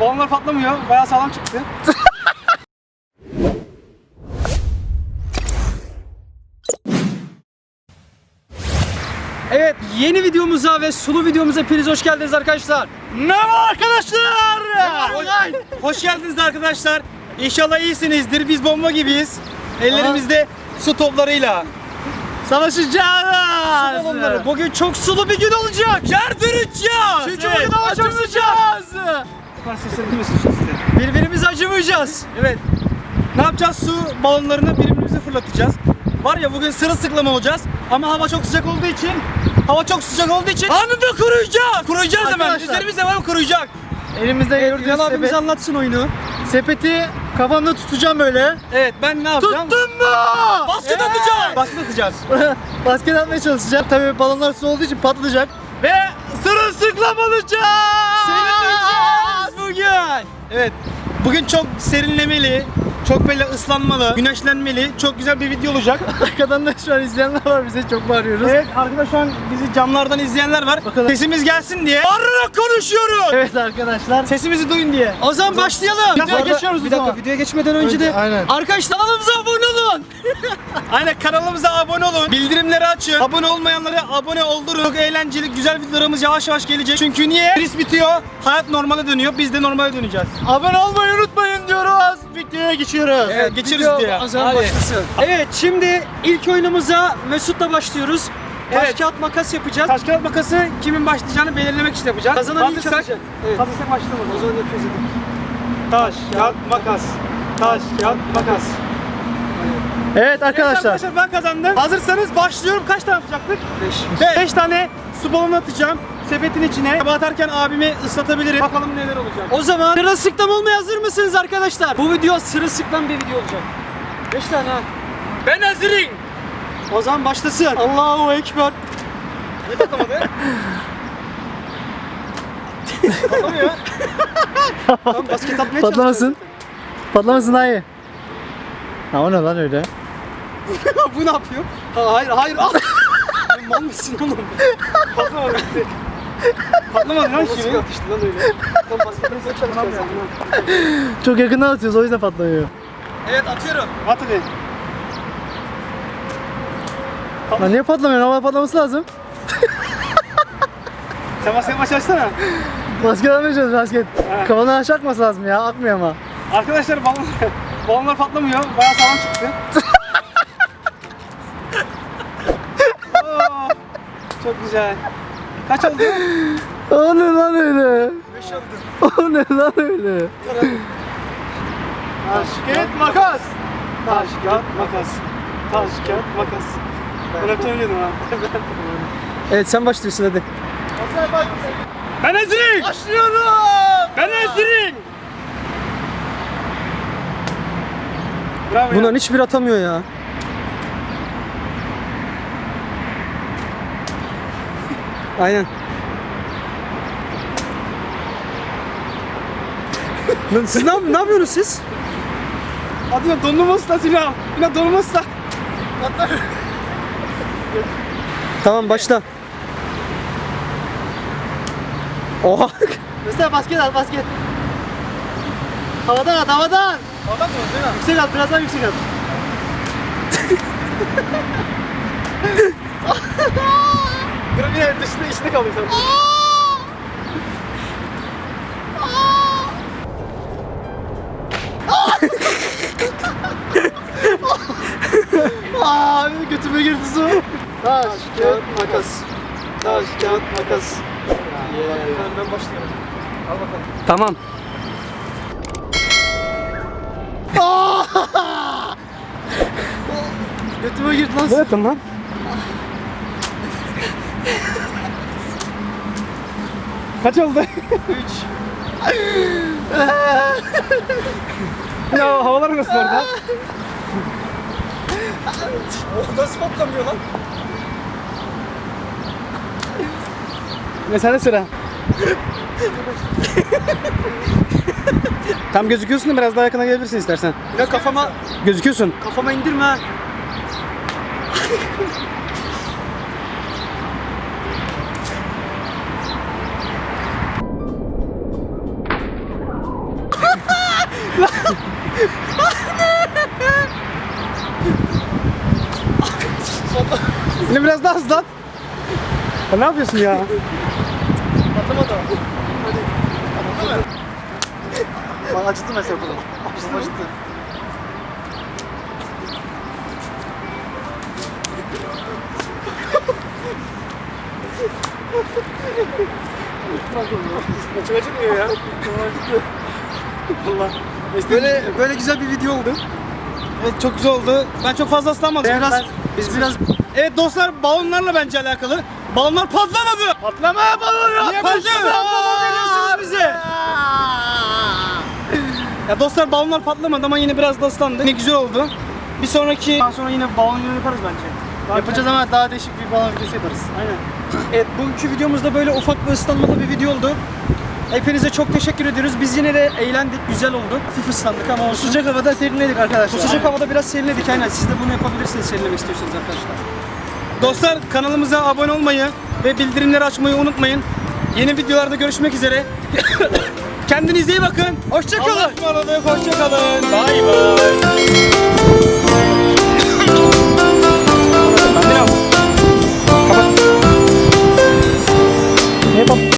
Balonlar patlamıyor. Bayağı sağlam çıktı. Evet yeni videomuza ve sulu videomuza hepiniz hoş geldiniz arkadaşlar. Merhaba arkadaşlar. Hoş geldiniz arkadaşlar. İnşallah iyisinizdir. Biz bomba gibiyiz. Ellerimizde su toplarıyla. Savaşacağız. Balonları. Bugün çok sulu bir gün olacak. Yardıracağız. Çünkü bugün hava çok sıcak. Birbirimize acımayacağız. Evet. Ne yapacağız? Su balonlarını birbirimize fırlatacağız. Var ya bugün sırılsıklam olacağız. Ama hava çok sıcak olduğu için Hava çok sıcak olduğu için anında kuruyacağız. Kuruyacağız hemen. Arkadaşlar. Üzerimiz hemen kuruyacak. Elimizde gördüğünüz Ünal abimiz sepet. anlatsın oyunu. Sepeti kafamda tutacağım böyle. Evet ben ne yapacağım? Tuttun mu? Basket atacağız. Basket atacağız. Basket atmaya çalışacağım. Tabii balonlar su olduğu için patlayacak. Ve sırılsıklam olacağız. Bugün. Evet. Bugün çok serinlemeli, çok böyle ıslanmalı, güneşlenmeli, çok güzel bir video olacak. Arkadan da şu an izleyenler var bize çok bağırıyoruz. evet arkadaşlar şu an bizi camlardan izleyenler var. Bakalım. Sesimiz gelsin diye. Bağırarak konuşuyoruz. Evet arkadaşlar. Sesimizi duyun diye. O zaman başlayalım. Videoya geçiyoruz o Bir dakika videoya geçmeden önce Önce- de aynen. arkadaşlar kanalımıza abone olun. Aynen kanalımıza abone olun. Bildirimleri açın. Abone olmayanları abone oldurun. Çok eğlenceli, güzel videolarımız yavaş yavaş gelecek. Çünkü niye? Kriz bitiyor. Hayat normale dönüyor. Biz de normale döneceğiz. Abone olmayı unutmayın diyoruz. Videoya geçiyoruz. Evet, geçeriz Video diye. o zaman Hadi. başlasın. Evet şimdi ilk oyunumuza Mesut'la başlıyoruz. Taş Evet. kağıt makas yapacağız. Taş kağıt makası kimin başlayacağını belirlemek için yapacağız. Kazanan ilk Hazırsak- atacak. Evet. Hazırsak başlayalım. O zaman yapıyoruz. Taş, kağıt, makas. Taş, kağıt, makas. Evet Evet arkadaşlar. arkadaşlar ben kazandım. Hazırsanız başlıyorum. Kaç tane atacaktık? 5. 5 tane su balonu atacağım. Sepetin içine. Hava atarken abimi ıslatabilirim. Bakalım neler olacak. O zaman sırılsıklam olmaya hazır mısınız arkadaşlar? Bu video sırılsıklam bir video olacak. 5 tane ha. Ben hazırım. O zaman başlasın. Allahu Ekber. Ne patlamadı? Patlamıyor. Tamam basket atmaya Patlamasın. Patlamasın daha iyi. Ha o ne lan öyle? Bu ne yapıyor? Ha, hayır hayır. Ah! Sen Mal mısın oğlum? Patlamadı. Patlamadı lan Nasıl şimdi. atıştı lan öyle? Tam basketimize çalışacağız. Çok yakından atıyoruz o yüzden patlamıyor. Evet atıyorum. At hadi. Lan niye patlamıyor? Hava patlaması lazım. Sen basket maçı açsana. Basket çalışıyoruz basket. Kafanı aşağı atması lazım ya. Akmıyor ama. Arkadaşlar balon, balonlar patlamıyor. Bayağı sağlam çıktı. Oo, çok güzel. Kaç oldu? O ne lan öyle? 5 aldım. O ne lan öyle? Taş, kağıt, makas. Taş, kağıt, makas. Taş, kağıt, makas. Ben hep oynuyordum ha. Evet sen başlıyorsun hadi. Ben hazırım. Başlıyorum. Ben hazırım. Bravo ya. Bunların hiçbir atamıyor ya. Aynen. Lan siz ne, ne yapıyorsunuz siz? Hadi ya donma usta Sinan. Yine donma usta. Tamam başla. Oha. Mesela basket at basket. Havadan at havadan. Sonra Sinan. Yüksek at biraz daha yüksek at. Dur bir de dışında içinde kalıyor sen. Aa benim götüme girdi su. Taş, Kağıt makas. Taş kağıt makas. Ben başlıyorum. Al bakalım. Tamam. Götüme girdi lan Ne yaptın lan? Kaç oldu? 3 Ya havalar nasıl orada? Oh, nasıl patlamıyor lan? Ve sende sıra. Tam gözüküyorsun da biraz daha yakına gelebilirsin istersen. Ya kafama Gözüküyorsun. kafama indirme. Yine biraz daha hızlan. Ya ne yapıyorsun ya? Patlamadı. Mı? Bak acıttı mesela bunu. Acıttı acıttı. Çok acıtmıyor ya. Allah. Böyle böyle güzel bir video oldu. Evet çok güzel oldu. Ben çok fazla ıslanmadım. Biraz Ben- biz biraz Evet dostlar balonlarla bence alakalı. Balonlar patlamadı. patlama balonu. Niye patlıyor? veriyorsunuz bize? Ya dostlar balonlar patlamadı ama yine biraz da ıslandı. Yine güzel oldu. Bir sonraki daha sonra yine balon yine yaparız bence. Yapacağız ama daha değişik bir balon videosu yaparız. Aynen. Evet bugünkü videomuzda böyle ufak ve ıslanmalı bir video oldu. Hepinize çok teşekkür ediyoruz. Biz yine de eğlendik, güzel oldu. Hafif ıslandık ama olsun. sıcak havada serinledik arkadaşlar. Bu sıcak havada biraz serinledik aynen. Siz de bunu yapabilirsiniz serinlemek istiyorsanız arkadaşlar. Dostlar kanalımıza abone olmayı ve bildirimleri açmayı unutmayın. Yeni videolarda görüşmek üzere. Kendinize iyi bakın. Hoşçakalın. Hoşçakalın. Bay bay.